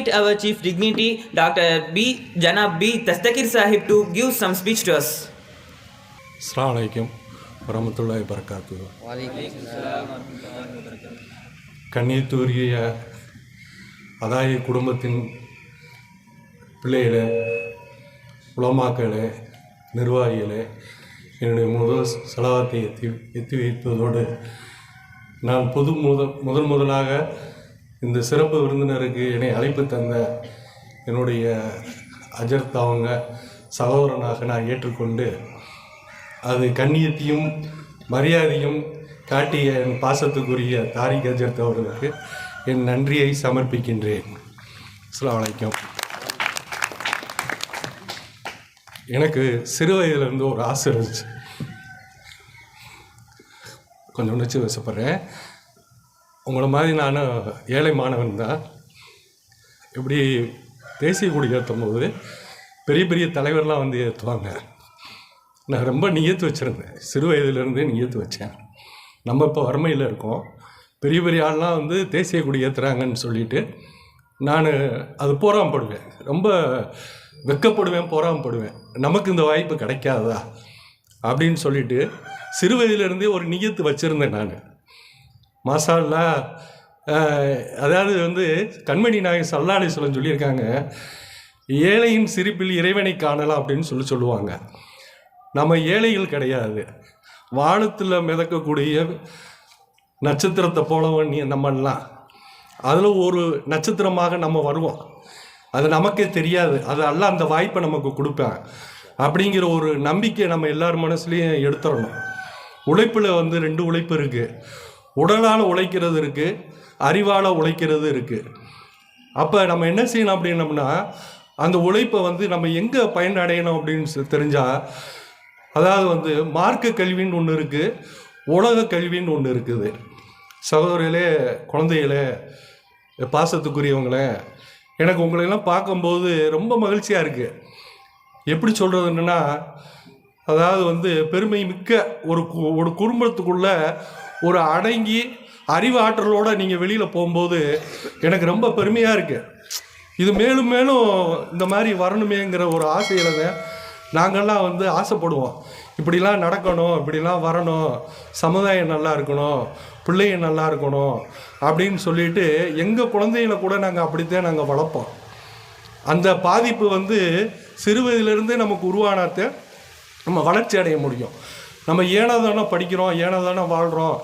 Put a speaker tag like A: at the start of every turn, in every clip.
A: invite our chief dignity Dr. B. Janab B. Tastakir Sahib to give some speech to us.
B: அஸ்ஸலாமு அலைக்கும் வரமத்துல்லாஹி வரகாத்து கண்ணீத்தூரிய அதாய குடும்பத்தின் பிள்ளைகளே உலமாக்களே நிர்வாகிகளே என்னுடைய முதல் செலவாத்தை எத்தி எத்தி வைப்பதோடு நான் பொது முத முதல் முதலாக இந்த சிறப்பு விருந்தினருக்கு என்னை அழைப்பு தந்த என்னுடைய அஜர்த் அவங்க சகோதரனாக நான் ஏற்றுக்கொண்டு அது கண்ணியத்தையும் மரியாதையும் காட்டிய என் பாசத்துக்குரிய தாரிக் அஜர்த் அவர்களுக்கு என் நன்றியை சமர்ப்பிக்கின்றேன். அஸ்ஸலாமு வலைக்கம் எனக்கு சிறு வயதிலிருந்து ஒரு ஆசை இருந்துச்சு. கொஞ்சம் உணர்ச்சி வசப்படுறேன். உங்களை மாதிரி நான் ஏழை மாணவன் தான். இப்படி தேசிய கொடி ஏற்றும் போது பெரிய பெரிய தலைவர்லாம் வந்து ஏற்றுவாங்க நான் ரொம்ப நியத்து வச்சுருந்தேன். சிறு வயதுலேருந்தே நியத்து வச்சேன். நம்ம இப்போ வறுமையில் இருக்கோம். பெரிய பெரிய ஆள்லாம் வந்து தேசிய கொடி ஏற்றுறாங்கன்னு சொல்லிட்டு நான் அது போராமப்படுவேன் ரொம்ப வெக்கப்படுவேன் போராமப்படுவேன் நமக்கு இந்த வாய்ப்பு கிடைக்காதா? அப்படின்னு சொல்லிட்டு சிறு வயதிலிருந்தே ஒரு நியத்து வச்சுருந்தேன் நான். மாசாலா அதாவது வந்து கண்மணி நாயகம் சல்லாலை சொல்லியிருக்காங்க ஏழையின் சிரிப்பில் இறைவனை காணலாம் அப்படின்னு சொல்லி சொல்லுவாங்க. நம்ம ஏழைகள் கிடையாது. வானத்தில் மிதக்கக்கூடிய நட்சத்திரத்தை போலவன் நீ நம்மெல்லாம் அதில் ஒரு நட்சத்திரமாக நம்ம வருவோம். அது நமக்கே தெரியாது. அது அல்ல அந்த வாய்ப்பை நமக்கு கொடுப்பேன். அப்படிங்கிற ஒரு நம்பிக்கை நம்ம எல்லார் மனசுலையும் எடுத்துடணும் உழைப்பில் வந்து ரெண்டு உழைப்பு இருக்குது உடலால் உழைக்கிறது இருக்குது அறிவால் உழைக்கிறது இருக்குது அப்போ நம்ம என்ன செய்யணும் அப்படின்னம்னா அந்த உழைப்பை வந்து நம்ம எங்கே பயனடையணும் அப்படின்னு தெரிஞ்சால் அதாவது வந்து மார்க்க கல்வின்னு ஒன்று இருக்குது உலக கல்வின்னு ஒன்று இருக்குது. சகோதரிகளே குழந்தைகளே பாசத்துக்குரியவங்களே எனக்கு உங்களையெல்லாம் பார்க்கும்போது ரொம்ப மகிழ்ச்சியாக இருக்குது எப்படி சொல்கிறதுன்னா அதாவது வந்து பெருமை மிக்க ஒரு கு- ஒரு குடும்பத்துக்குள்ள ஒரு அடங்கி அறிவாற்றலோடு நீங்கள் வெளியில் போகும்போது எனக்கு ரொம்ப பெருமையாக இருக்குது இது மேலும் மேலும் இந்த மாதிரி வரணுமேங்கிற ஒரு ஆசையில் தான் நாங்கள்லாம் வந்து ஆசைப்படுவோம். இப்படிலாம் நடக்கணும் இப்படிலாம் வரணும் சமுதாயம் நல்லா இருக்கணும் பிள்ளைங்க நல்லா இருக்கணும் அப்படின்னு சொல்லிட்டு எங்கள் குழந்தைகளை கூட நாங்கள் அப்படித்தான் நாங்கள் வளர்ப்போம். அந்த பாதிப்பு வந்து சிறு வயதிலிருந்தே நமக்கு உருவானாத்த நம்ம வளர்ச்சி அடைய முடியும். நம்ம ஏனதானே படிக்கிறோம் ஏனதானே வாழ்கிறோம்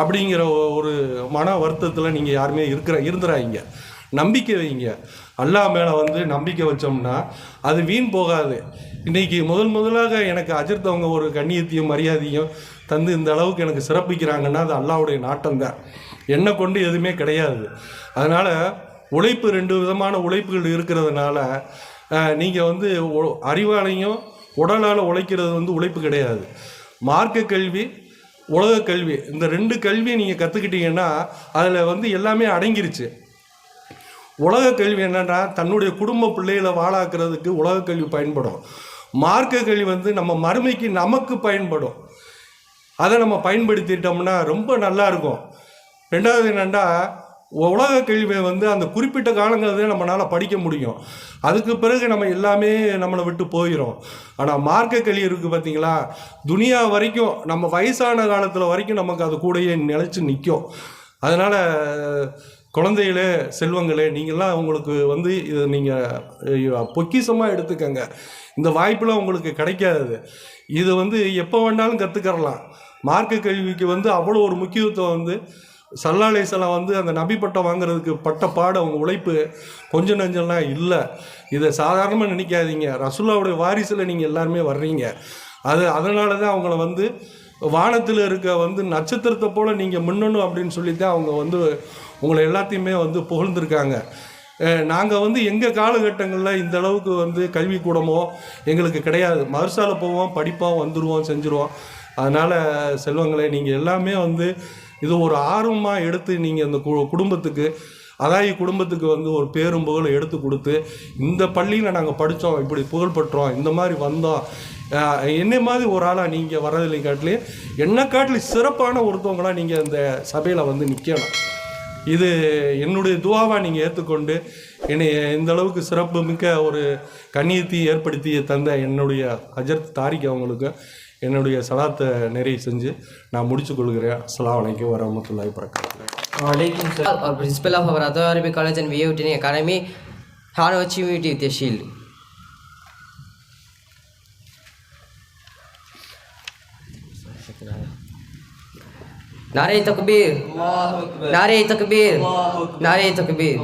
B: அப்படிங்கிற ஒரு மன வருத்தத்தில் நீங்கள் யாருமே இருக்கிற இருந்துறாங்க நம்பிக்கை வைங்க. அல்லாஹ் மேலே வந்து நம்பிக்கை வச்சோம்னா அது வீண் போகாது. இன்னைக்கு முதல் முதலாக எனக்கு அஜிர்த்தவங்க ஒரு கண்ணியத்தையும் மரியாதையும் தந்து இந்த அளவுக்கு எனக்கு சிறப்பிக்கிறாங்கன்னா அது அல்லாஹ்வுடைய நாட்டம் தான். என்னை கொண்டு எதுவுமே கிடையாது. அதனால் உழைப்பு ரெண்டு விதமான உழைப்புகள் இருக்கிறதுனால நீங்கள் வந்து அறிவாலையும் உடலால் உழைக்கிறது வந்து உழைப்பு கிடையாது. மார்க்க கல்வி உலக கல்வி இந்த ரெண்டு கல்வியை நீங்கள் கற்றுக்கிட்டீங்கன்னா அதில் வந்து எல்லாமே அடங்கிருச்சு. உலக கல்வி என்னன்னா தன்னுடைய குடும்ப பிள்ளைகளை வாழாக்குறதுக்கு உலக கல்வி பயன்படும். மார்க்க கல்வி வந்து நம்ம மறுமைக்கு நமக்கு பயன்படும். அதை நம்ம பயன்படுத்திட்டோம்னா ரொம்ப நல்லா இருக்கும். ரெண்டாவது என்னென்னா உலக கல்வியை வந்து அந்த குறிப்பிட்ட காலங்கிறதே நம்மளால் படிக்க முடியும். அதுக்கு பிறகு நம்ம எல்லாமே நம்மளை விட்டு போயிடும் ஆனால் மார்க்க கல்வி இருக்குது பார்த்தீங்களா துனியா வரைக்கும் நம்ம வயசான காலத்தில் வரைக்கும் நமக்கு அது கூடயே நிலச்சி நிற்கும் அதனால் குழந்தைகளே செல்வங்களே நீங்கள்லாம் உங்களுக்கு வந்து இதை நீங்கள் பொக்கிஷமாக எடுத்துக்கங்க. இந்த வாய்ப்பெலாம் உங்களுக்கு கிடைக்காது. இது வந்து எப்போ வேணாலும் கற்றுக்கறலாம் மார்க்க கல்விக்கு வந்து அவ்வளோ ஒரு முக்கியத்துவம் வந்து சல்லாலேசலாம் வந்து அந்த நபி பட்டம் வாங்குறதுக்கு பட்ட பாடு அவங்க உழைப்பு கொஞ்சம் நஞ்சம்லாம் இல்லை. இதை சாதாரணமாக நினைக்காதீங்க. ரசுல்லாவுடைய வாரிசில் நீங்கள் எல்லாருமே வர்றீங்க. அது அதனால தான் அவங்கள வந்து வானத்தில் இருக்க வந்து நட்சத்திரத்தை போல் நீங்கள் மின்னணும் அப்படின்னு சொல்லி தான் அவங்க வந்து உங்களை எல்லாத்தையுமே வந்து புகழ்ந்துருக்காங்க. நாங்கள் வந்து எங்கள் காலகட்டங்களில் இந்த அளவுக்கு வந்து கல்விக்கூடமோ எங்களுக்கு கிடையாது. மதரசால போவோம் படிப்போம் வந்துடுவோம் செஞ்சுருவோம். அதனால் செல்வங்களே நீங்கள் எல்லாமே வந்து இது ஒரு ஆர்வமாக எடுத்து நீங்கள் அந்த கு- குடும்பத்துக்கு அதாயி குடும்பத்துக்கு வந்து ஒரு பேரும் புகழை எடுத்து கொடுத்து இந்த பள்ளியில் நாங்கள் படித்தோம் இப்படி புகழ் பெற்றோம் இந்த மாதிரி வந்தோம் என்னை மாதிரி ஒரு ஆளாக நீங்கள் வரதில்லை காட்டிலையும் என்னை காட்டிலும் சிறப்பான ஒருத்தவங்களாக நீங்கள் இந்த சபையில் வந்து நிற்கணும் இது என்னுடைய துவாவாக நீங்கள் ஏற்றுக்கொண்டு என்னை இந்த அளவுக்கு சிறப்பு மிக்க ஒரு கண்ணியத்தை ஏற்படுத்தி தந்த என்னுடைய அஜர்த் தாரிக் அவங்களுக்கு என்னுடைய சலாத்தை நிறைவு செஞ்சு நான் முடிச்சு கொள்கிறேன் அஸ்ஸலாமு அலைக்கும் வரமத்துல்லாஹி வரகாத்துஹு
A: Walaikum salam.
C: Our principal of our Adwa Arabic College and VA Training Academy had achieved with a shield. नारे तकबीर नारे तकबीर नारे तकबीर